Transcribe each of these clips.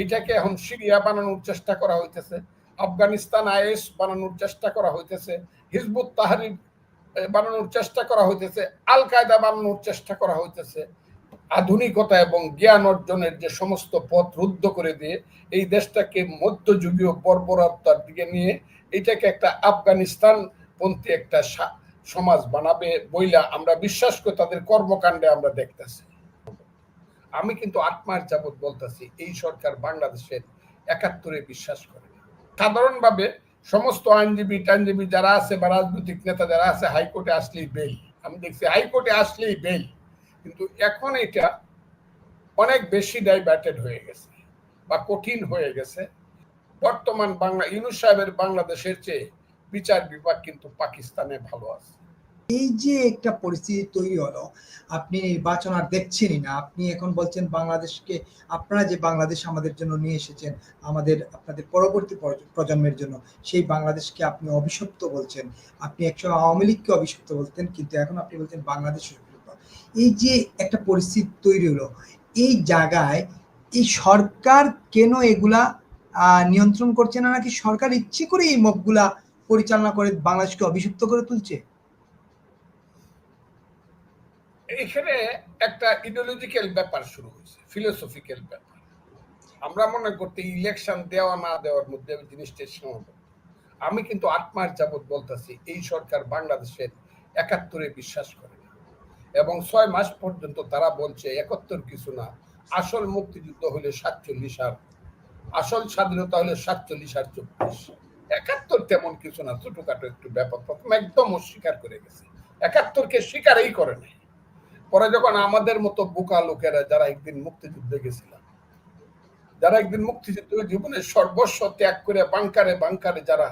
এইটাকে এখন সিরিয়া বানানোর চেষ্টা করা হইতেছে, আফগানিস্তান, আইএস বানানোর চেষ্টা করা হইতেছে, হিজবুত তাহারির বানানোর চেষ্টা করা হইতেছে আল কায়দা বানানোর চেষ্টা করা হইতেছে। আধুনিকতা এবং জ্ঞান অর্জনের যে সমস্ত পথ রুদ্ধ করে দিয়ে এই দেশটাকে মধ্যযুগীয় বর্বরতার দিকে নিয়ে এটাকে একটা আফগানিস্তান পন্থী একটা সমাজ বানাবে বইলা আমরা বিশ্বাস করে, তাদের কর্মকাণ্ডে আমরা দেখতেছি। আমি কিন্তু আট মাস যাবৎ বলতেছি, এই সরকার বাংলাদেশের একাত্তরে বিশ্বাস করে সাধারণভাবে সমস্ত আইনজীবী টাইনজীবী যারা আছে বা রাজনৈতিক নেতা যারা আছে, হাইকোর্টে আসলেই বেল আমি দেখছি হাইকোর্টে আসলেই বেল কিন্তু এখন এটা অনেক বেশি ডাইভার্টেড হয়ে গেছে বা কঠিন হয়ে গেছে। বর্তমান বাংলা, ইউনুস সাহেবের বাংলাদেশের চেয়ে বিচার বিভাগ কিন্তু পাকিস্তানে ভালো আছে। এই যে একটা পরিস্থিতি তৈরি হলো, আপনি নির্বাচন আর দেখছেনই না। আপনি এখন বলছেন বাংলাদেশকে, আপনারা যে বাংলাদেশ আমাদের জন্য নিয়ে এসেছেন, আমাদের, আপনাদের পরবর্তী প্রজন্মের জন্য, সেই বাংলাদেশকে আপনি অভিশপ্ত বলছেন। আপনি একসময় আওয়ামী লীগকে অভিশপ্ত বলতেন, কিন্তু এখন আপনি বলছেন বাংলাদেশ এই যে একটা পরিস্থিতি তৈরি হলো, এই জায়গায় এই সরকার কেন এগুলা নিয়ন্ত্রণ করছে না? নাকি সরকার ইচ্ছে করে এই মবগুলা পরিচালনা করে বাংলাদেশকে অভিশপ্ত করে তুলছে? এখানে একটা ইডিওলজিক্যাল ব্যাপার শুরু হয়েছে ফিলোসফিক্যাল ব্যাপার। আমরা মনে করতে ইলেকশন দেওয়া না দেওয়ার মধ্যে জিনিসটা সীমাবদ্ধ। আমি কিন্তু আট মাস যাবৎ বলতেছি, এই সরকার বাংলাদেশের একাত্তরে বিশ্বাস করে না। এবং ছয় মাস পর্যন্ত তারা বলছে, একাত্তর কিছু না, আসল মুক্তিযুদ্ধ হলে সাতচল্লিশ আর আসল স্বাধীনতা হলে সাতচল্লিশ আর চব্বিশ। একাত্তর তেমন কিছু না, ছোটখাটো একটু ব্যাপার প্রথম একদম অস্বীকার করে গেছে। একাত্তরকে স্বীকারই করে নাই। পরে যখন আমাদের মতো বোকা লোকেরা যারা একদিন মুক্তিযুদ্ধে গেছিলাম যারা একদিন মুক্তিযুদ্ধ জীবনের সর্বস্ব ত্যাগ করে বাংকারে বাংকারে যারা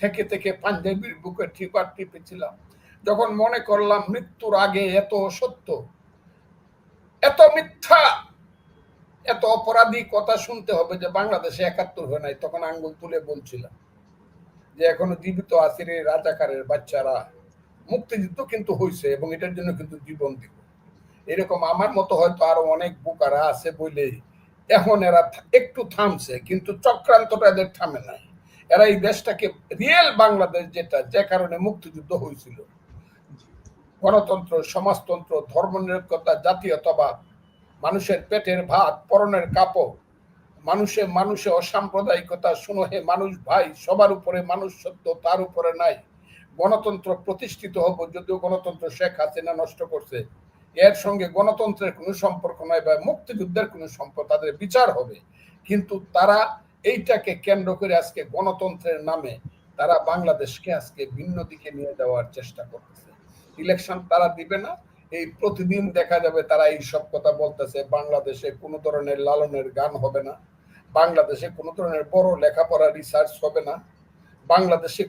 থেকে থেকে পাঞ্জাবির বুকে টিপার টিপেছিলাম, যখন মনে করলাম মৃত্যুর আগে এত সত্য, এত মিথ্যা, এত অপরাধী কথা শুনতে হবে যে বাংলাদেশে একাত্তর হয় নাই, তখন আঙ্গুল তুলে বলছিলাম যে এখনও জীবিত আছে রে রাজাকারের বাচ্চারা। মুক্তিযুদ্ধ কিন্তু হয়েছে এবং এটার জন্য কিন্তু জীবন দিব। এরকম আমার মতো হয়তো আরও অনেক বুকারা আছে বলে এখন এরা একটু থামছে, কিন্তু চক্রান্তটা এদের থামে নাই। এরা এই দেশটাকে রিয়েল বাংলাদেশ যেটা, যে কারণে মুক্তিযুদ্ধ হয়েছিল। গণতন্ত্র, সমাজতন্ত্র, ধর্মনিরপেক্ষতা, জাতীয়তাবাদ, মানুষের পেটের ভাত, পরনের কাপড়, মানুষে মানুষে অসাম্প্রদায়িকতা, শুনো হে মানুষ ভাই, সবার উপরে মানুষ সত্য তার উপরে নাই। গণতন্ত্র প্রতিষ্ঠিত হব, যদিও গণতন্ত্র শেখ হাসিনা নষ্ট করছে। এর সঙ্গে গণতন্ত্রের কোনো সম্পর্ক নয় বা মুক্তিযুদ্ধের কোনো সম্পর্ক, তাদের বিচার হবে। কিন্তু তারা এইটাকে কেন্দ্র করে আজকে গণতন্ত্রের নামে তারা বাংলাদেশকে আজকে ভিন্ন দিকে নিয়ে যাওয়ার চেষ্টা করতেছে। ইলেকশন তারা দিবে না। এই প্রতিদিন দেখা যাবে তারা এই সব কথা বলতেছে, বাংলাদেশে কোনো ধরনের লালনের গান হবে না। বাংলাদেশে কোনো ধরনের বড় লেখাপড়া রিসার্চ হবে না। বাংলাদেশে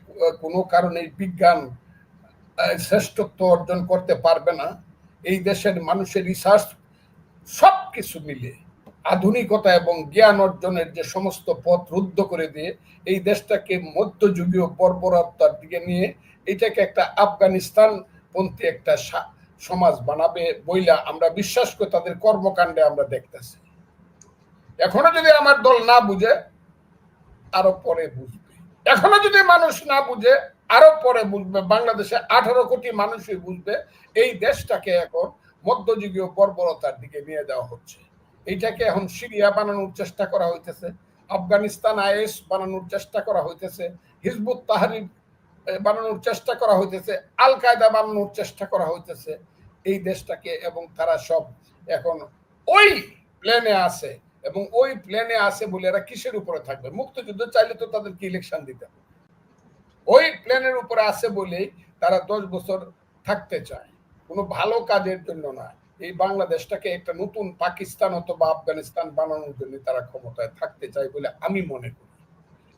কোনো কারণে বিজ্ঞান শ্রেষ্ঠত্ব অর্জন করতে পারবে না। এই দেশের মানুষের রিসার্চ সব কিছু মিলে, আধুনিকতা এবং জ্ঞান অর্জনের যে সমস্ত পথ রুদ্ধ করে দিয়ে এই দেশটাকে মধ্যযুগীয় বর্বরতার দিকে নিয়ে, এটাকে একটা আফগানিস্তান পন্থী একটা সমাজ বানাবে বইলা আমরা বিশ্বাস করে তাদের কর্মকাণ্ডে আমরা দেখতেছি। এখনও যদি আমার দল না বুঝে, আরও পরে বুঝবে। এখনও যদি মানুষ না বুঝে আরও পরে বুঝবে, বাংলাদেশে আঠারো কোটি মানুষই বুঝবে, এই দেশটাকে এখন মধ্যযুগীয় বর্বরতার দিকে নিয়ে যাওয়া হচ্ছে। এইটাকে এখন সিরিয়া বানানোর চেষ্টা করা হইতেছে, আফগানিস্তান, আইএস বানানোর চেষ্টা করা হইতেছে, হিজবুত তাহারির বানানোর চেষ্টা করা হইতেছে আল কায়দা বানানোর চেষ্টা করা হইতেছে। এই দেশটাকে এবং তারা সব এখন ওই প্লেনে আছে এবং ওই প্লেনে আছে বলে এরা কিসের উপরে থাকবে? মুক্তিযুদ্ধ চাইলে তো তাদেরকে ইলেকশন দিতে হবে। ওই প্লেনের উপরে আছে বলেই তারা দশ বছর থাকতে চায়। কোনো ভালো কাজের জন্য না। এই বাংলাদেশটাকে একটা নতুন পাকিস্তান অথবা আফগানিস্তান বানানোর জন্য তারা ক্ষমতায় থাকতে চায় বলে আমি মনে করি।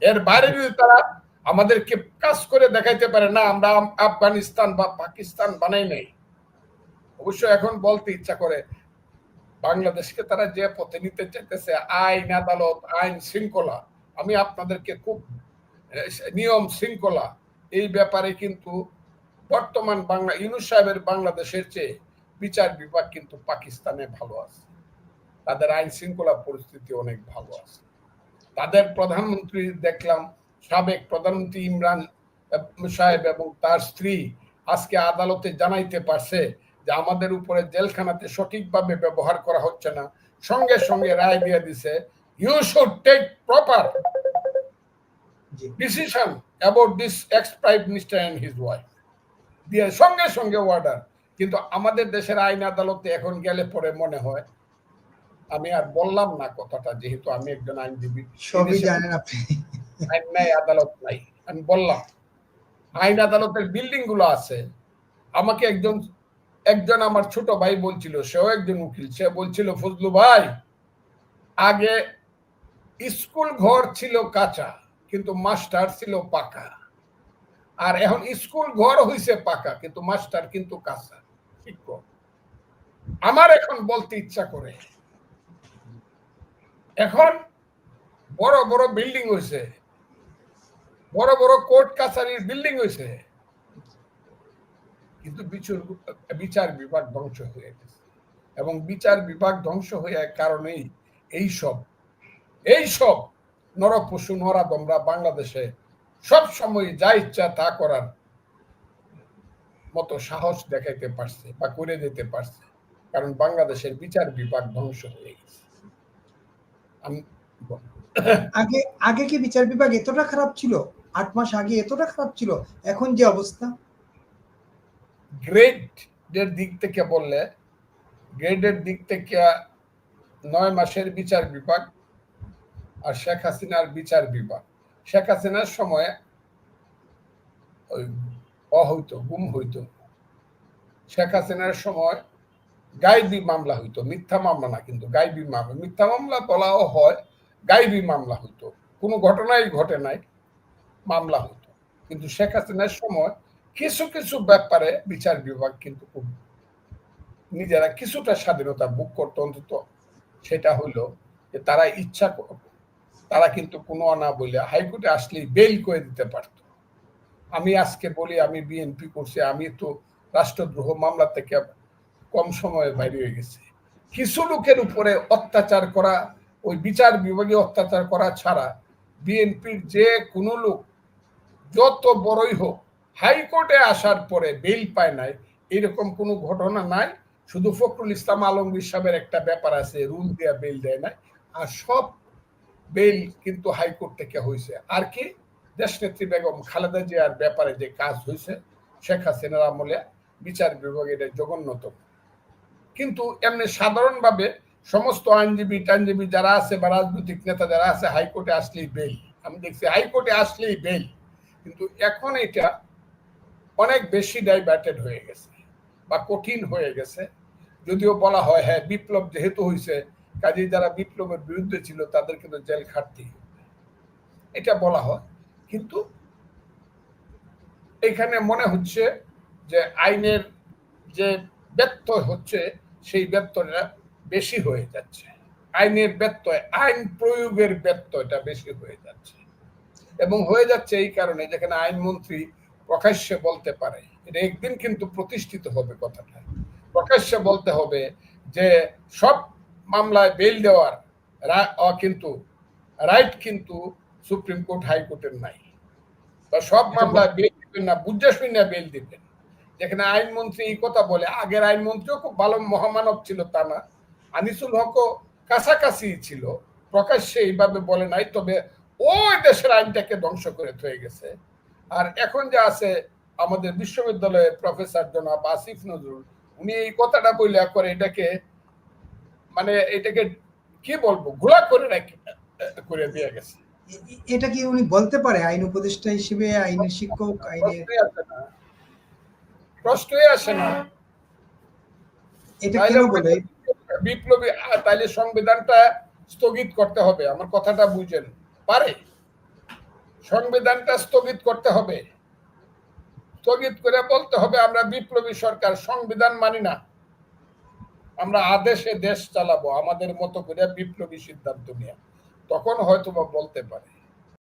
এর বাইরে যদি তারা আমাদেরকে কাজ করে দেখাইতে পারে, না, আমরা আফগানিস্তান বা পাকিস্তান বানাই নাই। অবশ্য এখন বলতে ইচ্ছা করে, বাংলাদেশকে তারা যে পথে নিতে চাইতেছে, আইন, আদালত, আইন শৃঙ্খলা, আমি আপনাদেরকে খুব নিয়ম শৃঙ্খলা। এই ব্যাপারে কিন্তু বর্তমান বাংলা, ইউনুস সাহেবের বাংলাদেশের চেয়ে বিচার বিভাগ কিন্তু পাকিস্তানে ভালো আছে। তাদের আইন শৃঙ্খলা পরিস্থিতি অনেক ভালো আছে। তাদের প্রধানমন্ত্রী দেখলাম, সাবেক প্রধানমন্ত্রী ইমরান সাহেব এবং তার স্ত্রী আজকে আদালতে জানাইতে পারছে যে আমাদের উপরে জেলখানাতে সঠিকভাবে ব্যবহার করা হচ্ছে না। সঙ্গে সঙ্গে রায় দিয়ে দিছে you should take proper decision about this ex prime minister and his wife দিয়ে সঙ্গে সঙ্গে অর্ডার কিন্তু আমাদের দেশের আইন আদালতে এখন গেলে পরে মনে হয় আমি আর বললাম না কথাটা যেহেতু আমি একজন আইনজীবী। সবই জানেন আপনি। আইন নাই আদালত নাই। আমি বললাম আইন আদালতের বিল্ডিংগুলো আছে। আমাকে একজন একজন আমার ছোট ভাই বলছিল সেও একজন উকিল সে বলছিল ফজলু ভাই আগে স্কুল ঘর ছিল কাঁচা কিন্তু মাস্টার ছিল পাকা। আর এখন স্কুল ঘর হইছে পাকা, কিন্তু মাস্টার কিন্তু কাঁচা শিক্ষক আমার এখন বলতে ইচ্ছা করে। এখন বড় বড় বিল্ডিং হয়েছে বড় বড় কোর্ট কাছারির বিল্ডিং হয়েছে কিন্তু বিচার বিচার বিভাগ ধ্বংস হয়ে গেছে। এবং বিচার বিভাগ ধ্বংস হয়ে কারণেই এই সব। এই সব নরপশু নরাদমরা বাংলাদেশে সব সময় যা ইচ্ছা তা করার মতো সাহস দেখাইতে পারছে বা করে দিতে পারছে। কারণ বাংলাদেশের বিচার বিভাগ ধ্বংস হয়ে গেছে। আগে আগে কি বিচার বিভাগ এতটা খারাপ ছিল? আট মাস আগে এতটা খারাপ ছিল? এখন যে অবস্থা? গ্রেডের দিক থেকে বললে গ্রেডের দিক থেকে নয় মাসের বিচার বিভাগ আর শেখ হাসিনার বিচার বিভাগ। শেখ হাসিনার সময় ওই অ হইতো, গুম হইতো। শেখ হাসিনার সময় গাইবি মামলা হইতো, মিথ্যা মামলা না কিন্তু গাইবি মামলা। মিথ্যা মামলা বলাও হয়, গাইবি মামলা হইতো। কোনো ঘটনাই ঘটে নাই, মামলা হইতো। কিন্তু শেখ হাসিনার সময় কিছু কিছু ব্যাপারে বিচার বিভাগ কিন্তু খুব নিজেরা কিছুটা স্বাধীনতা বুক করতো অন্তত। সেটা হলো যে তারা ইচ্ছা তারা কিন্তু কোনো না বলে হাইকোর্টে আসলেই বেল করে দিতে পারতো। আমি আজকে বলি, আমি বিএনপি করছি, আমি তো রাষ্ট্রদ্রোহ মামলা থেকে কম সময়ে বাইরে হয়ে গেছি। কিছু লোকের উপরে অত্যাচার করা, ওই বিচার বিভাগে অত্যাচার করা ছাড়া বিএনপির যে কোনো লোক যত বড়ই হোক, হাইকোর্টে আসার পরে বেল পায় নাই, এরকম কোনো ঘটনা নাই। শুধু ফখরুল ইসলাম আলমগীর সাহেবের একটা ব্যাপার আছে, রুল দেয়া বেল দেয় নাই। আর সব বেল কিন্তু হাইকোর্ট থেকে হয়েছে। আর কি? দেশনেত্রী বেগম খালেদা জিয়ার ব্যাপারে যে কাজ হয়েছে, শেখ হাসিনার আমলে বিচার বিভাগের এটা জঘন্যতম। কিন্তু এমনি সাধারণভাবে সমস্ত আইনজীবী টাইনজীবী যারা আছে বা রাজনৈতিক নেতা যারা আছে, হাইকোর্টে আসলেই বেল আমি দেখছি হাইকোর্টে আসলেই বেল কিন্তু এখন এটা অনেক বেশি ডাইভার্টেড হয়ে গেছে বা কঠিন হয়ে গেছে। যদিও বলা হয় হ্যাঁ বিপ্লব যেহেতু হয়েছে কাজেই যারা বিপ্লবের বিরুদ্ধে ছিল তাদের কিন্তু জেল খাটতেই এটা বলা হয়। কিন্তু এখানে মনে হচ্ছে যে আইনের যে ব্যত্যয় হচ্ছে, সেই ব্যত্যয়টা বেশি হয়ে যাচ্ছে। আইনের ব্যত্যয়, আইন প্রয়োগের ব্যত্যয়টা বেশি হয়ে যাচ্ছে। এবং হয়ে যাচ্ছে এই কারণে যেখানে আইনমন্ত্রী প্রকাশ্যে বলতে পারে। এটা একদিন কিন্তু প্রতিষ্ঠিত হবে কথাটা। প্রকাশ্যে বলতে হবে যে সব মামলায় বেল দেওয়ার কিন্তু রাইট কিন্তু সুপ্রিম কোর্ট হাইকোর্টের নাই। বা সব মামলায় বেল দিবেন না বুঝে শুনে বেল দিবেন। যেখানে আইনমন্ত্রী এই কথা বলে আগের আইনমন্ত্রীও খুব ভালো মহামানব ছিল তা না আনিসুল হকও কাছাকাছি ছিল প্রকাশ্যে এইভাবে বলে নাই তবে ওই দেশের আইনটাকে ধ্বংস করে থয়ে গেছে। আর এখন যে আছে আমাদের বিশ্ববিদ্যালয়ের প্রফেসর জনাব আসিফ নজরুল উনি এই কথাটা বলে করে এটাকে মানে এটাকে কি বলব ঘোলা করে রাখি করে দিয়ে গেছে। এটা কি উনি বলতে পারে আইন উপদেষ্টা হিসেবে আইনের শিক্ষক আইনের প্রশ্নই আসে না। এটা কেন বলে? বিপ্লবী তাইলে সংবিধানটা স্থগিত করতে হবে আমার কথাটা বুঝেন। পারে। সংবিধানটা স্থগিত করতে হবে। স্থগিত করে বলতে হবে আমরা বিপ্লবী সরকার সংবিধান মানি না। আমরা আদেশে দেশ চালাবো, আমাদের মতো করে বিপ্লবী সিদ্ধান্ত নিয়ে। তখন হয়তো বা বলতে পারে।